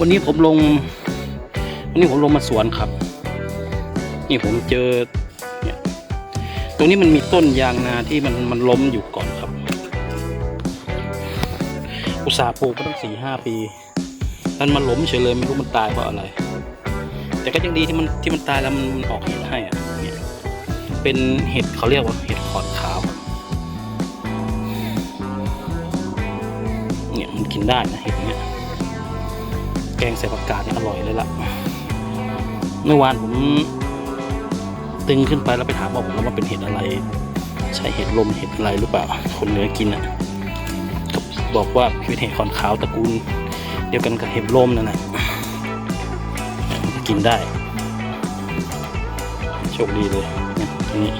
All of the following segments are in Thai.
วันนี้ผมลง วันนี้ผมลงมาสวนครับ นี่ผมเจอเนี่ยตรงนี้มันมีต้นยางนาที่มันมันล้มอยู่ก่อนครับ อุตสาห์ปลูกมาตั้งสี่ห้าปีมันมาล้มเฉยเลยไม่รู้มันตายเพราะอะไร แต่ก็ยังดีที่มันที่มันตายแล้วมันออกเห็ดให้อะเนี่ยเป็นเห็ดเขาเรียกว่าเห็ดขอดขาวเนี่ยมันกินได้นะเห็ดเนี้ย แกงใส่ผักกาดนี่อร่อยเลยล่ะ เมื่อวานผมตึงขึ้นไปแล้วไปถามว่าผมว่ามันเป็นเห็ดอะไร ใช่เห็ดลมเห็ดอะไรหรือเปล่า คนเหนือกินอะบอกว่าเป็นเห็ดขอนขาวตระกูล เดียวกันกับเห็ดลมนั่นแหละกินได้ โชคดีเลยนี่ยตรงนี้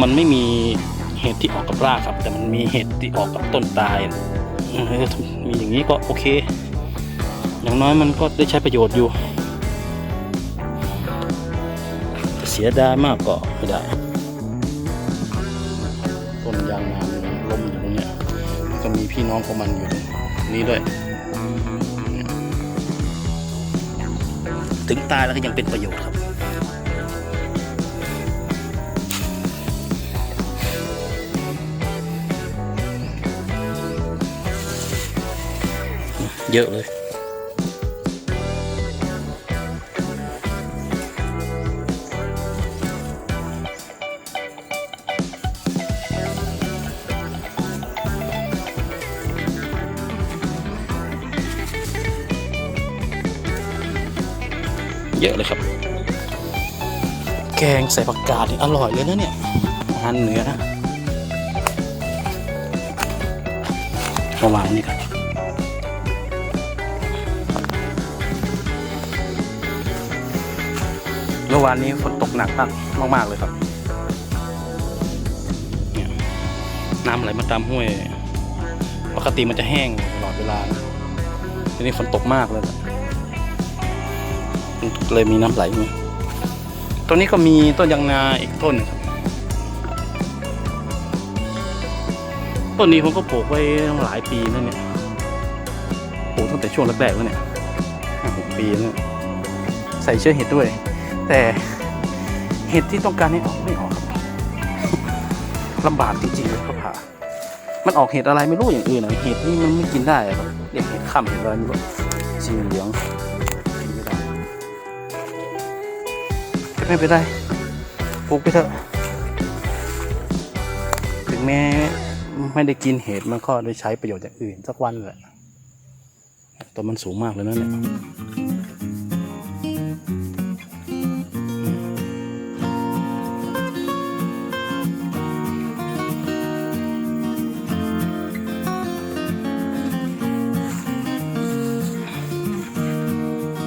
มันไม่มีเห็ดที่ออกกับรากครับ แต่มันมีเห็ดที่ออกกับต้นตายมีอย่างนี้ก็โอเค อย่างน้อยมันก็ได้ใช้ประโยชน์อยู่ เสียดายมากก็ไม่ได้ต้นยางนานล้มอยู่ตรงเนี้ยก็มีพี่น้องของมันอยู่ตรงนี้ด้วยเนี่ยถึงตายแล้วก็ยังเป็นประโยชน์ครับเยอะเลย เยอะเลยครับ แกงใส่ผักกาดนี่อร่อยเลยนะเนี่ยอาหารเหนือนะประมาณนี้ครับเมื่อวานนี้ฝนตกหนักมากมาก ๆ เลยครับ น้ำไหลมาตามห้วย ปกติมันจะแห้งตลอดเวลาทีนี้ฝนตกมากเลยล่ะ เลยมีน้ำไหลมาตัวนี้ก็มีต้นยางนาอีกต้นนะครับต้นนี้ผมก็ปลูกไว้หลายปีแล้วเนี่ยปลูกตั้งแต่ช่วงแรกๆแล้วเนี่ยหกปีแล้วใส่เชื้อเห็ดด้วย แต่เห็ดที่ต้องการให้ออกไม่ออกลำบากจริงๆเลยครับผ่ามันออกเห็ดอะไรไม่รู้อย่างอื่นนะเห็ดนี่มันไม่กินได้ครับเรียกเห็ดข้ามเห็ดอะไรไม่รู้สีเหลือง ไม่เป็นไรปลูกไปเถอะถึงแม้ไม่ได้กินเห็ดมันก็ได้ใช้ประโยชน์อย่างอื่นสักวันแหละตัวมันสูงมากเลยนะเนี่ย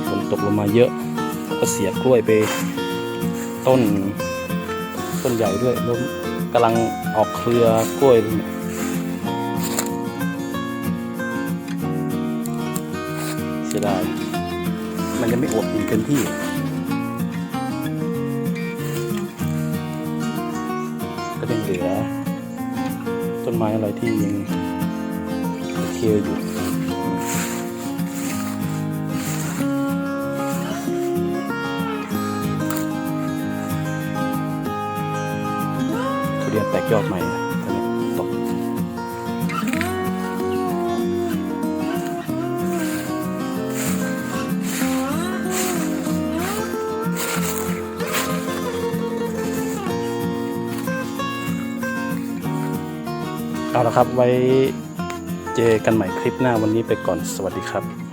ฝนตกลงมาเยอะก็เสียกล้วยไป ต้น ต้นใหญ่ด้วยล้วกำลังออกเครือกล้วยเลยเนี่ยเสียดายมันยังไม่อวบอิ่มเต็มที่ก็ยังเหลือต้นไม้อะไรที่ยังโอเคอยู่ รียนแตกยอดใหม่ตอนนี้ตกเอาละครับไว้เจอกันใหม่คลิปหน้าวันนี้ไปก่อนสวัสดีครับ